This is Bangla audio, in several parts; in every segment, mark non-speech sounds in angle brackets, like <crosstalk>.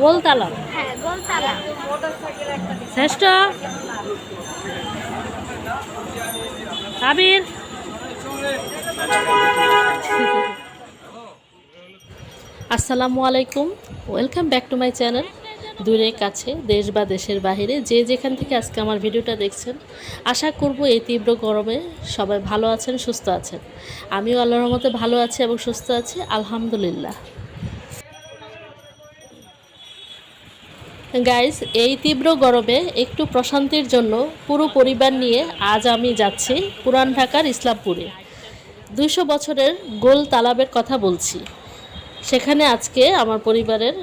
গোলতালা। হ্যাঁ শ্রেষ্ঠ। আবির আসসালামু আলাইকুম। Welcome back to my channel দূরে কাছে দেশ বা দেশের বাইরে যে যেখান থেকে আজকে আমার ভিডিওটা দেখছেন আশা করব এই তীব্র গরমে সবাই ভালো আছেন সুস্থ আছেন। আমিও আল্লাহর মতে ভালো আছি এবং সুস্থ আছি আলহামদুলিল্লাহ। গাইস এই তীব্র গরমে একটু প্রশান্তির জন্য পুরো পরিবার নিয়ে আজ আমি যাচ্ছি পুরান ঢাকার ইসলামপুরে। দুইশো বছরের গোল তালাবের কথা বলছি। সেখানে আজকে আমার পরিবারের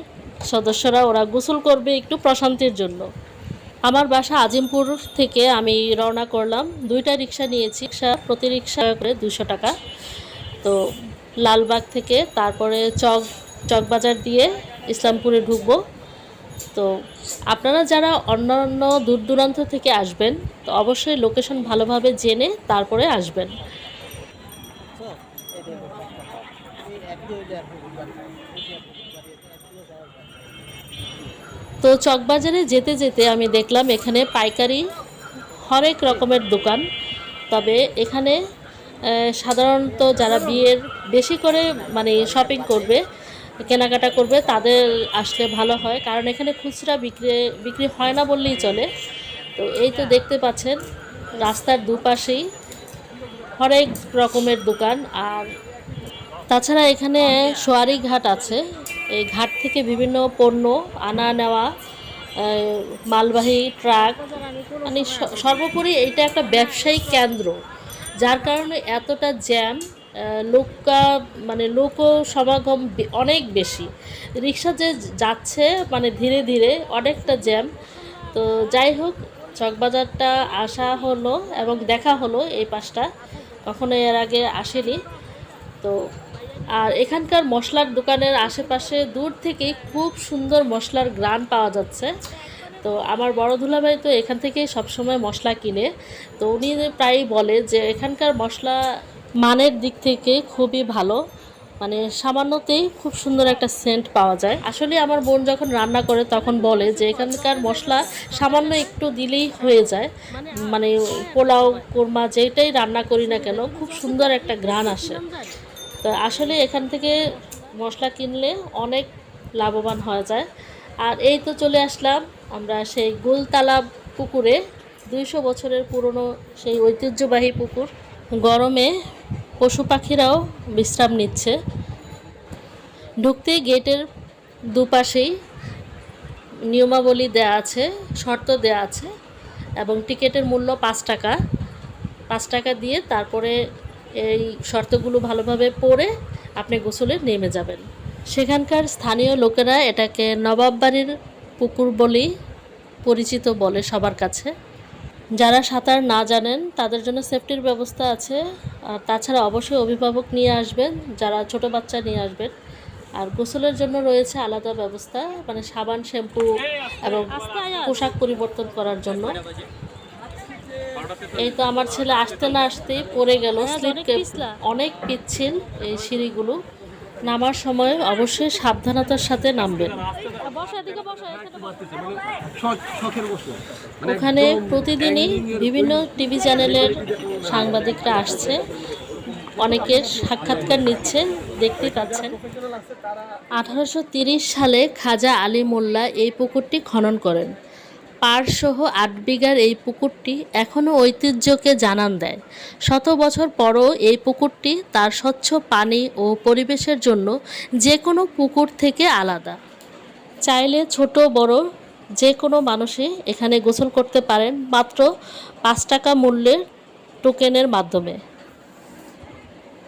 সদস্যরা ওরা গোসল করবে একটু প্রশান্তির জন্য। আমার বাসা আজিমপুর থেকে আমি রওনা করলাম। দুইটা রিক্সা নিয়েছি। রিক্সা, প্রতি রিক্সা করে দুশো টাকা। তো লালবাগ থেকে তারপরে চক, চকবাজার দিয়ে ইসলামপুরে ঢুকবো। তো আপনারা যারা অন্যান্য দূর দূরান্ত থেকে আসবেন, তো অবশ্যই লোকেশন ভালোভাবে জেনে তারপরে আসবেন। তো চকবাজারে যেতে যেতে আমি দেখলাম এখানে পাইকারি হরেক রকমের দোকান। তবে এখানে সাধারণত যারা বিয়ের বেশি করে মানে শপিং করবে কেনাকাটা করবে, তাদের আসলে ভালো হয়। কারণ এখানে খুচরা বিক্রি বিক্রি হয় না বললেই চলে। তো এই তো দেখতে পাচ্ছেন, রাস্তার দুপাশেই হরেক রকমের দোকান। আর তাছাড়া এখানে সোয়ারি ঘাট আছে। এই ঘাট থেকে বিভিন্ন পণ্য আনা নেওয়া মালবাহী ট্রাক মানে সর্বোপরি এটা একটা ব্যবসায়িক কেন্দ্র। যার কারণে এতটা জ্যাম লোকা মানে লোক সমাগম অনেক বেশি। রিক্সা যে যাচ্ছে মানে ধীরে ধীরে অনেকটা জ্যাম। তো যাই হোক, চকবাজারটা আসা হলো এবং দেখা হলো এই পাশটা। কখনো এর আগে আসেনি। তো আর এখানকার মশলার দোকানের আশেপাশে দূর থেকেই খুব সুন্দর মশলার গ্রান পাওয়া যাচ্ছে। তো আমার বড় দুলাভাই তো এখান থেকেই সবসময় মশলা কিনে। তো উনি প্রায়ই বলে যে, এখানকার মশলা মানের দিক থেকে খুবই ভালো। মানে সামান্যতেই খুব সুন্দর একটা সেন্ট পাওয়া যায়। আসলে আমার বোন যখন রান্না করে তখন বলে যে, এখানকার মশলা সামান্য একটু দিলেই হয়ে যায়। মানে পোলাও, কোরমা যেটাই রান্না করি না কেন, খুব সুন্দর একটা গ্রান আসে। তো আসলে এখান থেকে মশলা কিনলে অনেক লাভবান হওয়া যায়। আর এই তো চলে আসলাম আমরা সেই গোলতালা পুকুরে। দুইশো বছরের পুরনো সেই ঐতিহ্যবাহী পুকুর। গরমে পশু পাখিরাও বিশ্রাম নিচ্ছে। ঢুকতে গেটের দুপাশেই নিয়মাবলী দেয়া আছে, শর্ত দেয়া আছে এবং টিকিটের মূল্য পাঁচ টাকা। পাঁচ টাকা দিয়ে তারপরে এই শর্তগুলো ভালোভাবে পড়ে আপনি গোসলে নেমে যাবেন। সেখানকার স্থানীয় লোকেরা এটাকে নবাব বাড়ির পুকুর বলেই পরিচিত বলে সবার কাছে। যারা সাঁতার না জানেন, তাদের জন্য সেফটির ব্যবস্থা আছে। আর তাছাড়া অবশ্যই অভিভাবক নিয়ে আসবেন, যারা ছোট বাচ্চা নিয়ে আসবেন। আর গোসলের জন্য রয়েছে আলাদা ব্যবস্থা মানে সাবান, শ্যাম্পু এবং পোশাক পরিবর্তন করার জন্য। এই তো আমার ছেলে আসতে না আসতেই পড়ে গেল অনেক পিচ্ছিল এই সিঁড়িগুলো। নামার সময় অবশ্যই সাবধানতার সাথে নামবেন। ওখানে প্রতিদিনই বিভিন্ন টিভি চ্যানেলের সাংবাদিকরা আসছে। অনেকের সাক্ষাৎকার নিচ্ছে দেখতে পাচ্ছেন। আঠারোশো সালে খাজা আলী মোল্লা এই পুকুরটি খনন করেন। পাড়সহ আট বিঘার এই পুকুরটি এখনও ঐতিহ্যকে জানান দেয়। শত বছর পরও এই পুকুরটি তার স্বচ্ছ পানি ও পরিবেশের জন্য যে কোনো পুকুর থেকে আলাদা। চাইলে ছোট, বড় যে কোনো মানুষই এখানে গোসল করতে পারেন মাত্র পাঁচ টাকা মূল্যের টোকেনের মাধ্যমে।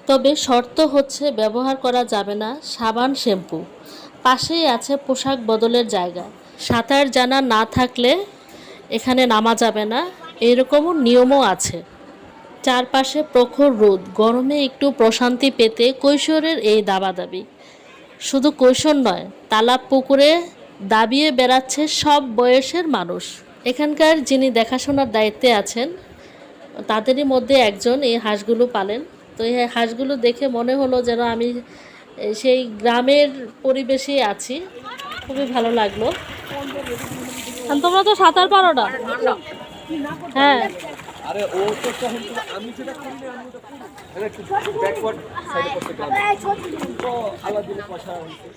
তবে শর্ত হচ্ছে ব্যবহার করা যাবে না সাবান, শ্যাম্পু। পাশেই আছে পোশাক বদলের জায়গা। সাঁতার জানা না থাকলে এখানে নামা যাবে না। এরকমও নিয়মও আছে। চারপাশে প্রখর রোদ, গরমে একটু প্রশান্তি পেতে কৈশোরের এই দাবাদাবি। শুধু কৈশোর নয় তালাব পুকুরে দাবিয়ে বেড়াচ্ছে সব বয়সের মানুষ। এখানকার যিনি দেখাশোনার দায়িত্বে আছেন, তাদেরই মধ্যে একজন এই হাঁসগুলো পালেন। তো এই হাঁসগুলো দেখে মনে হলো যেন আমি সেই গ্রামের পরিবেশেই আছি। খুবই ভালো লাগল। তোমরা তো সাঁতার পারো না হ্যাঁ। আরে ও তো আমি যেটা করি না আমি ওটা করি আরে একটু ব্যাকওয়ার্ড সাইডে করতে গেলাম তো আলাদা পয়সা হইছে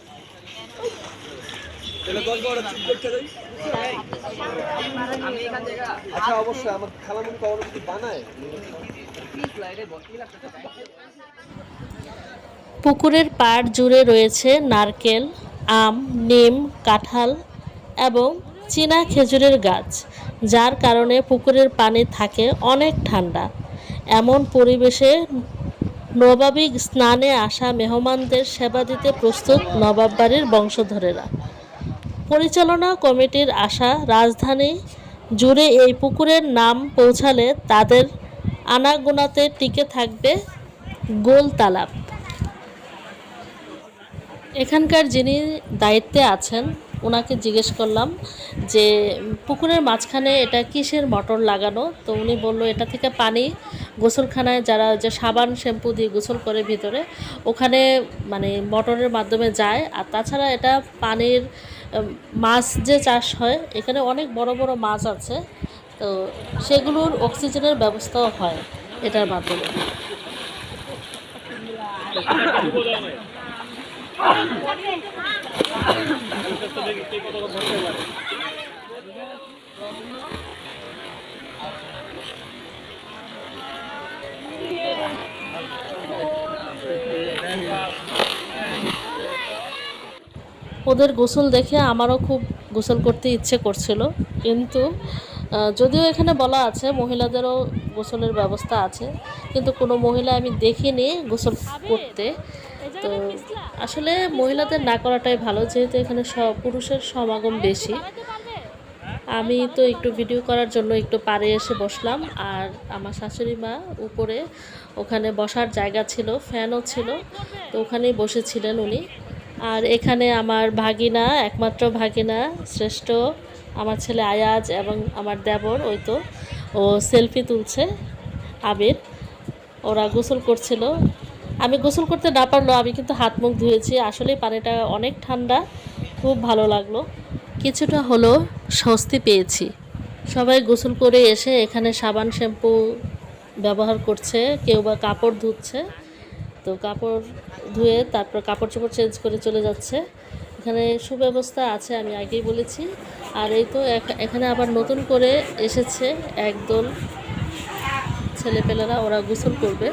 বারোটা চুপ করতে দেই। আচ্ছা অবশ্যই আমার খালামুনি কখনো যদি বানায়? পুকুরের পাড় জুড়ে রয়েছে নারকেল আম নিম কাঁঠাল এবং চীনা খেজুরের গাছ, যার কারণে পুকুরের পানি থাকে অনেক ঠান্ডা। এমন পরিবেশে নবাবিক স্নানে আসা মেহমানদের সেবা দিতে প্রস্তুত নবাব বাড়ির বংশধরেরা। পরিচালনা কমিটির আশা, রাজধানী জুড়ে এই পুকুরের নাম পৌঁছালে তাদের আনাগোনাতে টিকে থাকবে গোল তালাব। এখানকার যিনি দায়িত্বে আছেন ওনাকে জিজ্ঞেস করলাম যে পুকুরের মাঝখানে এটা কিসের মটর লাগানো? তো উনি বলল এটা থেকে পানি গোসলখানায় যারা যে সাবান শ্যাম্পু দিয়ে গোসল করে ভিতরে ওখানে মানে মটরের মাধ্যমে যায়। আর তাছাড়া এটা পানির মাছ যে চাষ হয় এখানে অনেক বড় বড় মাছ আছে। তো সেগুলোর অক্সিজেনের ব্যবস্থাও হয় এটার মাধ্যমে। <laughs> ওদের গোসল দেখে আমারও খুব গোসল করতে ইচ্ছে করছিল, কিন্তু যদিও এখানে বলা আছে মহিলাদেরও গোসলের ব্যবস্থা আছে, কিন্তু কোনো মহিলা আমি দেখিনি গোসল করতে, তো আসলে মহিলাদের না করাটাই ভালো, যেহেতু এখানে সব পুরুষের সমাগম বেশি। আমি তো একটু ভিডিও করার জন্য একটু পাড়ে এসে বসলাম, আর আমার শাশুড়ি মা উপরে ওখানে বসার জায়গা ছিল ফ্যানও ছিল, তো ওখানেই বসেছিলেন উনি। আর এখানে আমার ভাগিনা, একমাত্র ভাগিনা, শ্রেষ্ঠ, আমার ছেলে আয়াজ এবং আমার দেবর, ওই তো, ও সেলফি তুলছে, আবির। ওরা গোসল করছিল আমি গোসল করতে না পারলেও আমি কিন্তু হাত মুখ ধুয়েছি। আসলে পানিটা অনেক ঠান্ডা, খুব ভালো লাগল। কিছুটা হলো স্বস্তি পেয়েছি। সবাই গোসল করে এসে এখানে সাবান, শ্যাম্পু ব্যবহার করছে, কেউ বা কাপড় ধুচ্ছে। তো কাপড় ধুয়ে তারপর কাপড় চোপড় চেঞ্জ করে চলে যাচ্ছে। এখানে সুব্যবস্থা আছে, আমি আগেই বলেছি। আর এই তো এখ- এখানে আবার নতুন করে এসেছে একদল ছেলেপেলেরা, ওরা গোসল করবে।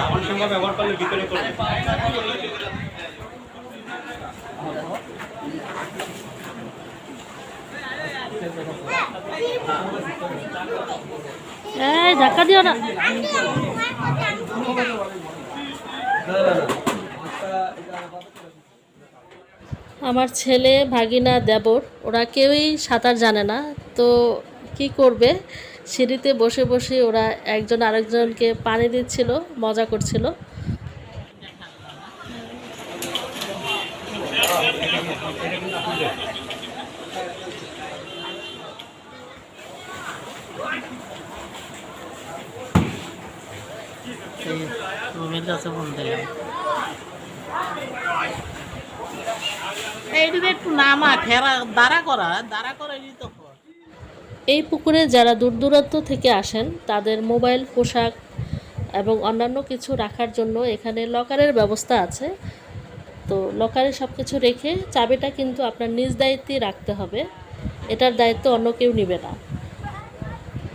আমার সঙ্গে ব্যবহার করলে ভিতরে করবে এই ধাক্কা দিও না আমার ছেলে ভাগিনা দেবর, ওরা কেউই সাঁতার জানে না। তো কি করবে? সিঁড়িতে বসে বসে ওরা একজন আরেকজনকে পানি দিচ্ছিল, মজা করছিল। ফোন দিলাম। এই পুকুরে যারা দূর দূরান্ত থেকে আসেন, তাদের মোবাইল, পোশাক এবং অন্যান্য কিছু রাখার জন্য এখানে লকারের ব্যবস্থা আছে। তো লকারে সব কিছু রেখে চাবিটা কিন্তু আপনার নিজ দায়িত্বে রাখতে হবে। এটার দায়িত্ব অন্য কেউ নেবে না।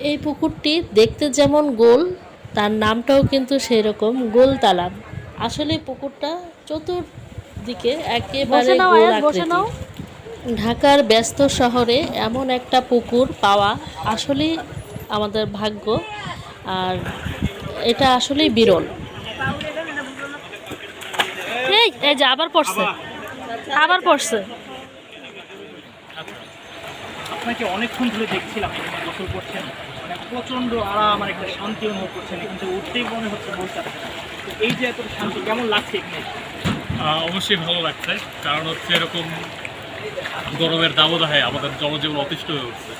এই পুকুরটি দেখতে যেমন গোল, তার নামটাও কিন্তু সেই রকম গোল তালাব আসলে পুকুরটা চতুর্দিকে একেবারে বসে নাও, গোল আয়াত, বসে আকৃতির। নাও। ঢাকার ব্যস্ত শহরে এমন একটা পুকুর পাওয়া আসলেই আমাদের ভাগ্য আর এটা আসলেই বিরল। এই এই যে আবার পড়ছে। আবার পড়ছে। আপনাকে অনেকক্ষণ ধরে দেখছিলাম গোসল করছেন। মানে প্রচণ্ড আরাম আর একটা শান্তি অনুভব করছেন থেকে উঠতেই মনে হচ্ছে বলতে এই যে এত শান্তি কেমন লাগছে এখানে? অবশ্যই ভালো লাগছে। কারণ হচ্ছে এরকম গরমের দাবদাহে আমাদের জনজীবন অতিষ্ঠ হয়ে উঠছে।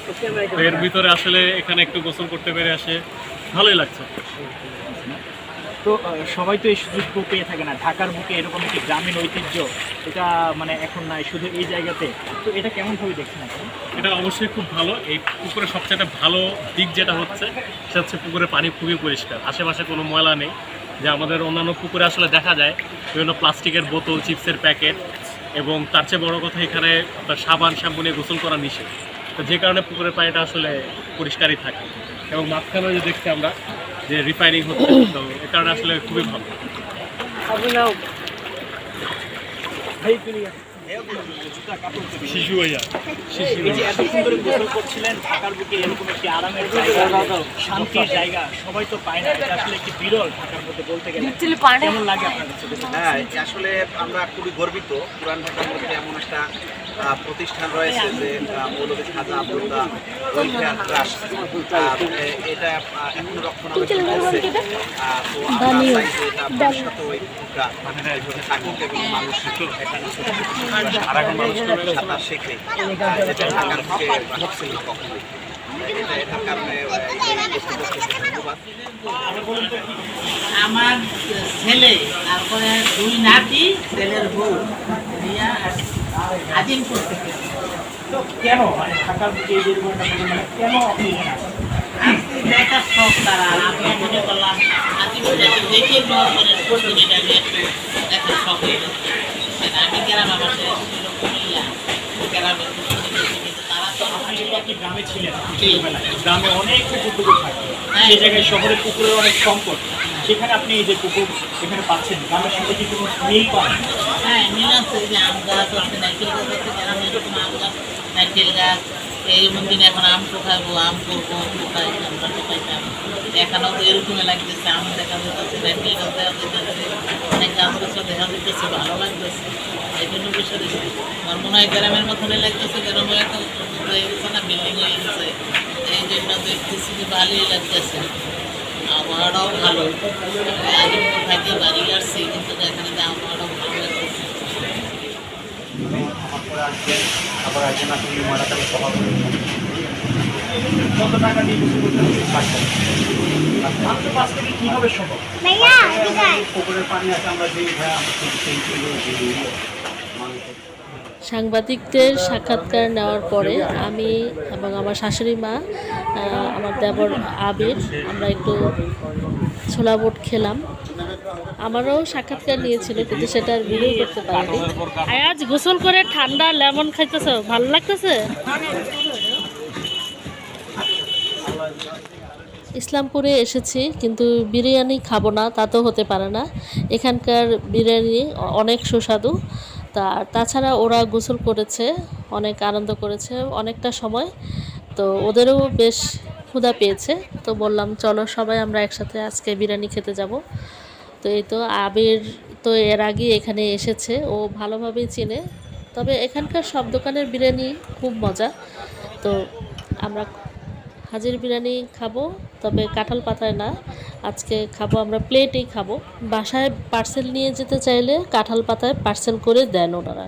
তো এর ভিতরে আসলে এখানে একটু গোসল করতে পেরে আসে ভালোই লাগছে। তো সবাই তো এই সুযোগ পেয়ে থাকে না। ঢাকার বুকে এরকম একটি গ্রামীণ ঐতিহ্য এটা মানে এখন নাই শুধু এই জায়গাতে। তো এটা কেমন ভাবে দেখছেন আপনি? এটা অবশ্যই খুব ভালো। এই পুকুরের সবচেয়ে ভালো দিক যেটা হচ্ছে সেটা হচ্ছে পুকুরের পানি খুবই পরিষ্কার। আশেপাশে কোনো ময়লা নেই। যে আমাদের অন্যান্য পুকুরে আসলে দেখা যায়, বিভিন্ন প্লাস্টিকের বোতল, চিপসের প্যাকেট এবং তার চেয়ে বড় কথা এখানে আপনার সাবান, শ্যাম্পু নিয়ে গোসল করা নিষেধ। তো যে কারণে পুকুরের পানিটা আসলে পরিষ্কারই থাকে। এবং মাঝখানে যে দেখছি আমরা যে রিফাইনিং হচ্ছে, তো এ কারণে আসলে খুবই ভালো। শিশু ভাইয়া। শিশু এত সুন্দর গোসল করছিলেন ঢাকার বুকে এরকম একটি আরামের জায়গা শান্তির জায়গা সবাই তো পায় না এটা আসলে একটি বিরল ঢাকার মধ্যে বলতে গেলে। কেমন লাগে আপনার কাছে? হ্যাঁ আসলে আমরা খুবই গর্বিত পুরান ঢাকার মধ্যে এমন একটা প্রতিষ্ঠান রয়েছে যে মৌলভী খাজা আবদুল্লাহ ওয়েলফেয়ার ট্রাস্ট। এটা এখনও রক্ষণাবেক্ষণ করছে আহ, তো আমরা চাই যে এটা ভবিষ্যতে ওই পুকুরটা মানে থাকুক এবং মানুষ এখানে সাঁতার শেখে যেটা থেকে কখনোই আমার ছেলে তারপরে দুই নাতি ছেলের বউ রিয়া আর আজিমপুর থেকে। তো কেন মানে ঢাকার যে একটা মানে কেন আপনি দেখার শখ তারা আমি মনে করলাম আজিমপুরটাকে দেখে পরে প্রতিদিন আমি একটু শখ হয়ে মানে আমি গ্রামে বসে গ্রামে তারা তো আপনি যেহেতু গ্রামে ছিলেন। গ্রামে অনেক পুকুর টুকুর থাকে সেই জায়গায় শহরে পুকুরের অনেক সংকট সেখানে আপনি এই যে পুকুর এখানে পাচ্ছেন, গ্রামের সাথে কি কোনো মিল পান? হ্যাঁ মিল আছে যে আম গাছ আছে, নারকেল গাছ আছে আম গাছ, নারকেল গাছ, এই দিনে এখন আম টোকাবো আম করব টোকাই আমরা এখানেও তো লাগতেছে, আম দেখা যাচ্ছে, নারকেল গাছ দেখা যাচ্ছে, অনেক গাছ দেখা যাচ্ছে, ভালো লাগতেছে। এই জন্য বিষয় আমার মনে হয় গ্রামের মতনই লাগতেছে গ্রামে না বিল্ডিং হয়ে গেছে এই জন্য দেখতেছি যে ভালোই লাগতেছে। আবহাওয়াটাও ভালো। থাকি বাড়ি আসছি কিন্তু এখানে আবহাওয়াটাও ভালো লাগতেছে কত টাকা দিয়ে কিছু করতে হচ্ছে মাত্র পাঁচ থেকে কীভাবে সম্ভব পুকুরের পানি আছে আমরা যেই ভাই আমরা সেই সাংবাদিকদের সাক্ষাৎকার নেওয়ার পরে আমি এবং আমার শাশুড়ি মা আমার দেবর আবির, আমরা একটু ছোলা বুট খেলাম। আমারও সাক্ষাৎকার নিয়েছিল, কিন্তু সেটা আর ভিডিও করতে পারিনি। আজ গোসল করে ঠান্ডা লেমন খাইতেছ, ভালো লাগতেছে? ইসলামপুরে এসেছি, কিন্তু বিরিয়ানি খাব না, তা তো হতে পারে না। এখানকার বিরিয়ানি অনেক সুস্বাদু। তা তাছাড়া ওরা গোসল করেছে, অনেক আনন্দ করেছে, অনেকটা সময়। তো ওদেরও বেশ ক্ষুধা পেয়েছে। তো বললাম, চলো সবাই আমরা একসাথে আজকে বিরিয়ানি খেতে যাব। তো এই তো আবির তো এর আগে এখানে এসেছে। ও ভালোভাবেই চেনে। তবে এখানকার সব দোকানের বিরিয়ানি খুব মজা। তো আমরা হাজির বিরিয়ানি খাব তবে কাঁঠাল পাতায় না। আজকে খাব আমরা প্লেটেই খাব। বাসায় পার্সেল নিয়ে যেতে চাইলে কাঁঠাল পাতায় পার্সেল করে দেন ওনারা।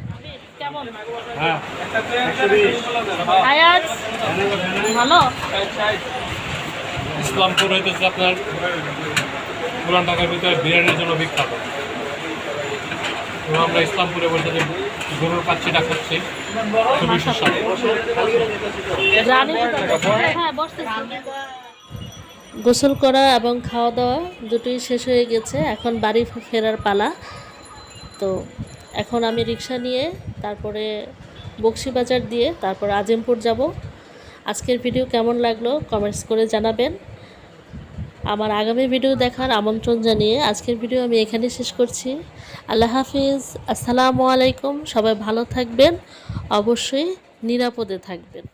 ভালো? ইসলামপুর হইতেছে আপনার পুরান ঢাকার ভিতরে বিরিয়ানির জন্য বিখ্যাত। আমরা ইসলামপুরে বসে গরুর পাচ্ছিটা খাচ্ছি। খুবই সুস্বাদু। জানি হ্যাঁ বসতেছি। গোসল করা এবং খাওয়া দাওয়া দুটোই শেষ হয়ে গেছে। এখন বাড়ি ফেরার পালা। তো এখন আমি রিক্সা নিয়ে তারপরে বক্সিবাজার দিয়ে তারপর আজিমপুর যাব। আজকের ভিডিও কেমন লাগল কমেন্টস করে জানাবেন। আমার আগামী ভিডিও দেখার আমন্ত্রণ জানিয়ে আজকের ভিডিও আমি এখানে শেষ করছি। আল্লাহ হাফিজ। আসসালামু আলাইকুম। সবাই ভালো থাকবেন। অবশ্যই নিরাপদে থাকবেন।